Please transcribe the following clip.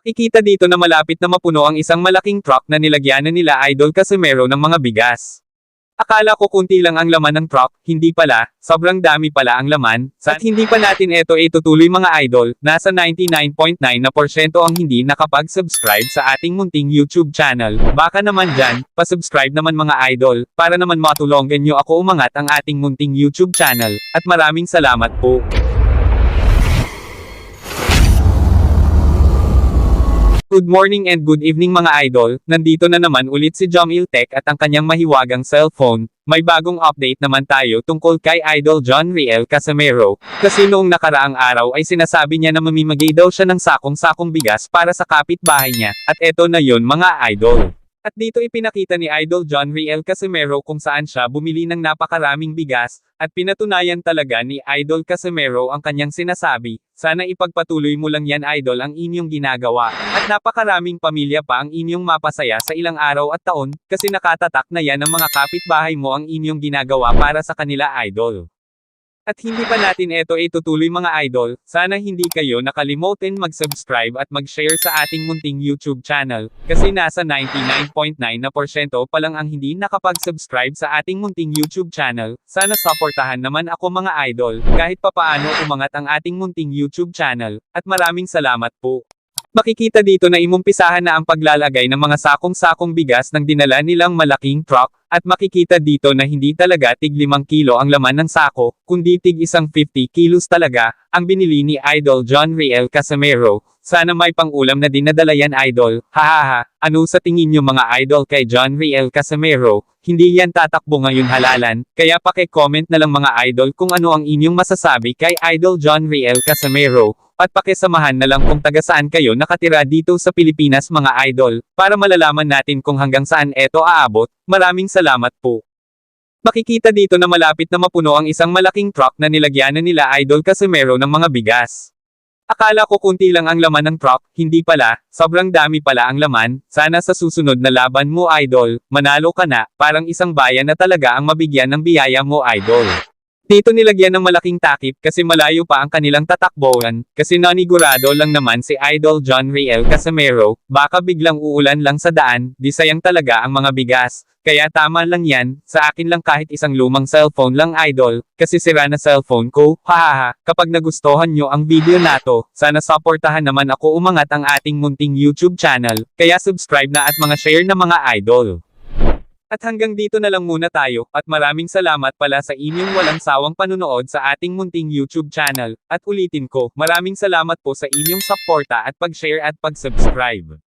Makikita dito na malapit na mapuno ang isang malaking truck na nilagyanan nila Idol Casimero ng mga bigas. Akala ko kunti lang ang laman ng truck, hindi pala, sobrang dami pala ang laman, at hindi pa natin ito itutuloy mga idol, nasa 99.9 na porsyento ang hindi nakapag-subscribe sa ating munting YouTube channel. Baka naman dyan, pasubscribe naman mga idol, para naman matulungan nyo ako umangat ang ating munting YouTube channel, at maraming salamat po. Good morning and good evening mga idol, nandito na naman ulit si Jomil Tech at ang kanyang mahiwagang cellphone. May bagong update naman tayo tungkol kay Idol John Riel Casimero, kasi noong nakaraang araw ay sinasabi niya na mamimigay daw siya ng sakong-sakong bigas para sa kapitbahay niya, at eto na yon mga idol. At dito ipinakita ni Idol John Riel Casimero kung saan siya bumili ng napakaraming bigas, at pinatunayan talaga ni Idol Casimero ang kanyang sinasabi, sana ipagpatuloy mo lang yan Idol ang inyong ginagawa, at napakaraming pamilya pa ang inyong mapasaya sa ilang araw at taon, kasi nakatatak na yan ng mga kapitbahay mo ang inyong ginagawa para sa kanila Idol. At hindi pa natin ito itutuloy mga idol, sana hindi kayo nakalimutin mag-subscribe at mag-share sa ating munting YouTube channel, kasi nasa 99.9 na porsyento pa lang ang hindi nakapag-subscribe sa ating munting YouTube channel, sana supportahan naman ako mga idol, kahit papaano umangat ang ating munting YouTube channel, at maraming salamat po. Makikita dito na imumpisahan na ang paglalagay ng mga sakong-sakong bigas ng dinala nilang malaking truck, at makikita dito na hindi talaga tig 5 kilo ang laman ng sako, kundi tig isang 50 kilos talaga, ang binili ni Idol John Riel Casimero. Sana may pang-ulam na dinadala yan Idol, hahaha, ano sa tingin nyo mga Idol kay John Riel Casimero, hindi yan tatakbo ngayon halalan, kaya paki-comment na lang mga Idol kung ano ang inyong masasabi kay Idol John Riel Casimero, at pakisamahan na lang kung taga saan kayo nakatira dito sa Pilipinas mga idol, para malalaman natin kung hanggang saan eto aabot, maraming salamat po. Makikita dito na malapit na mapuno ang isang malaking truck na nilagyanan nila Idol Casimero ng mga bigas. Akala ko kunti lang ang laman ng truck, hindi pala, sobrang dami pala ang laman, sana sa susunod na laban mo idol, manalo ka na, parang isang bayan na talaga ang mabigyan ng biyaya mo idol. Dito nilagyan ng malaking takip kasi malayo pa ang kanilang tatakbuhan, kasi nanigurado lang naman si Idol John Riel Casimero, baka biglang uulan lang sa daan, di sayang talaga ang mga bigas. Kaya tama lang yan, sa akin lang kahit isang lumang cellphone lang idol, kasi sira na cellphone ko, hahaha, kapag nagustuhan nyo ang video nato, sana supportahan naman ako umangat ang ating munting YouTube channel, kaya subscribe na at mga share na mga idol. At hanggang dito na lang muna tayo, at maraming salamat pala sa inyong walang sawang panunood sa ating munting YouTube channel, at ulitin ko, maraming salamat po sa inyong suporta at pag-share at pag-subscribe.